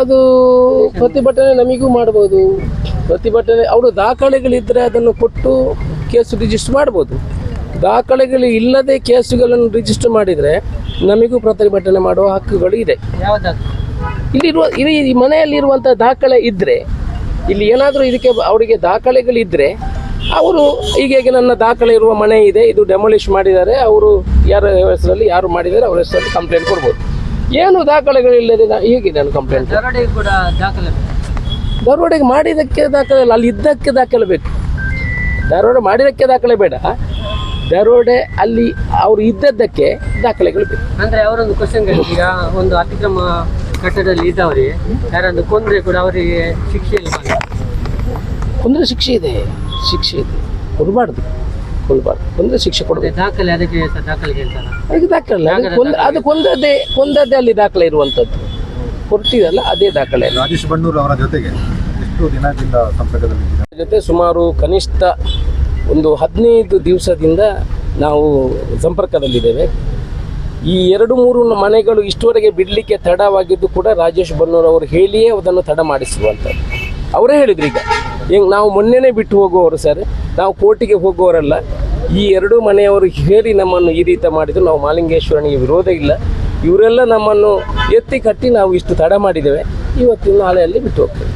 ಅದು ಪ್ರತಿಭಟನೆ ನಮಗೂ ಮಾಡ್ಬೋದು. ಪ್ರತಿಭಟನೆ ಅವರು ದಾಖಲೆಗಳಿದ್ದರೆ ಅದನ್ನು ಕೊಟ್ಟು ಕೇಸು ರಿಜಿಸ್ಟರ್ ಮಾಡ್ಬೋದು. ದಾಖಲೆಗಳು ಇಲ್ಲದೆ ಕೇಸುಗಳನ್ನು ರಿಜಿಸ್ಟರ್ ಮಾಡಿದರೆ ನಮಗೂ ಪ್ರತಿಭಟನೆ ಮಾಡುವ ಹಕ್ಕುಗಳು ಇದೆ. ಇಲ್ಲಿರುವ ಇಲ್ಲಿ ಈ ಮನೆಯಲ್ಲಿರುವಂಥ ದಾಖಲೆ ಇದ್ದರೆ ಇಲ್ಲಿ ಏನಾದರೂ ಇದಕ್ಕೆ ಅವರಿಗೆ ದಾಖಲೆಗಳಿದ್ದರೆ ಅವರು ಹೀಗೆ ನನ್ನ ದಾಖಲೆ ಇರುವ ಮನೆ ಇದೆ ಇದು ಡೆಮೊಲಿಷ್ ಮಾಡಿದ್ದಾರೆ ಅವರು ಯಾರ ಹೆಸರಲ್ಲಿ ಯಾರು ಮಾಡಿದ್ದಾರೆ ಅವರ ಹೆಸರಲ್ಲಿ ಕಂಪ್ಲೇಂಟ್ ಕೊಡ್ಬೋದು. ಏನು ದಾಖಲೆಗಳಿಲ್ಲದೆ ನಾ- ಹೇಗೆ ನಾನು ಕಂಪ್ಲೇಂಟ್ ದರೋಡೆಗೆ ಕೂಡ ದಾಖಲೆ ದರೋಡೆಗೆ ಮಾಡಿದ್ದಕ್ಕೆ ದಾಖಲೆ ಇಲ್ಲ ಅಲ್ಲಿ ಇದ್ದಕ್ಕೆ ದಾಖಲೆ ಬೇಕು. ದರೋಡೆ ಮಾಡಿದ್ದಕ್ಕೆ ದಾಖಲೆ ಬೇಡ. ದರೋಡೆ ಅಲ್ಲಿ ಅವರು ಇದ್ದದ್ದಕ್ಕೆ ದಾಖಲೆಗಳು ಬೇಕು. ಅಂದ್ರೆ ಅವರೊಂದು ಕ್ವಶನ್ ಈಗ ಒಂದು ಅತಿಕ್ರಮ ಕಟ್ಟಡದಲ್ಲಿ ಇದ್ದವರಿಗೆ ಯಾರೊಂದು ಕೊಂದ್ರೆ ಕೂಡ ಅವರಿಗೆ ಶಿಕ್ಷೆ ಇಲ್ಲ. ಕೊಂದರೆ ಶಿಕ್ಷೆ ಇದೆ ಶಿಕ್ಷೆ ಇದೆ. ಕೊಡಬಾರ್ದು. ಕೊಂದರೆ ಶಿಕ್ಷೆ ಕೊಡಬೇಕು. ದಾಖಲೆ ಅದಕ್ಕೆ ದಾಖಲೆ ಅದಕ್ಕೆ ದಾಖಲೆ. ಅದು ಕೊಂದ ಅದು ಕೊಂದದ್ದೇ ಕೊಂದದ್ದೇ ಅಲ್ಲಿ ದಾಖಲೆ ಇರುವಂಥದ್ದು. ಕೊಡ್ತೀವಲ್ಲ ಅದೇ ದಾಖಲೆ. ರಾಜೇಶ್ ಬಣ್ಣೂರ್ ಅವರ ಜೊತೆಗೆ ಎಷ್ಟು ದಿನದಿಂದ ಸಂಪರ್ಕದಲ್ಲಿದ್ದೀರಾ ಜೊತೆ ಸುಮಾರು ಕನಿಷ್ಠ ಒಂದು ಹದಿನೈದು ದಿವಸದಿಂದ ನಾವು ಸಂಪರ್ಕದಲ್ಲಿದ್ದೇವೆ. ಈ ಎರಡು ಮೂರು ಮನೆಗಳು ಇಷ್ಟುವರೆಗೆ ಬಿಡಲಿಕ್ಕೆ ತಡವಾಗಿದ್ದು ಕೂಡ ರಾಜೇಶ್ ಬನ್ನೂರ್ ಅವರು ಹೇಳಿಯೇ ಅದನ್ನು ತಡ ಮಾಡಿಸುವಂಥದ್ದು ಅವರೇ ಹೇಳಿದ್ರು ಈಗ. ಹೆಂಗೆ ನಾವು ಮೊನ್ನೆನೇ ಬಿಟ್ಟು ಹೋಗುವವರು ಸರ್, ನಾವು ಕೋರ್ಟಿಗೆ ಹೋಗುವವರಲ್ಲ. ಈ ಎರಡು ಮನೆಯವರು ಹೇಳಿ ನಮ್ಮನ್ನು ಈ ರೀತಿ ಮಾಡಿದ್ರು. ನಾವು ಮಾಲಿಂಗೇಶ್ವರನಿಗೆ ವಿರೋಧ ಇಲ್ಲ. ಇವರೆಲ್ಲ ನಮ್ಮನ್ನು ಎತ್ತಿ ಕಟ್ಟಿ ನಾವು ಇಷ್ಟು ತಡ ಮಾಡಿದ್ದೇವೆ. ಇವತ್ತಿನ ನಾಳೆಯಲ್ಲಿ ಬಿಟ್ಟು ಹೋಗ್ತೇವೆ.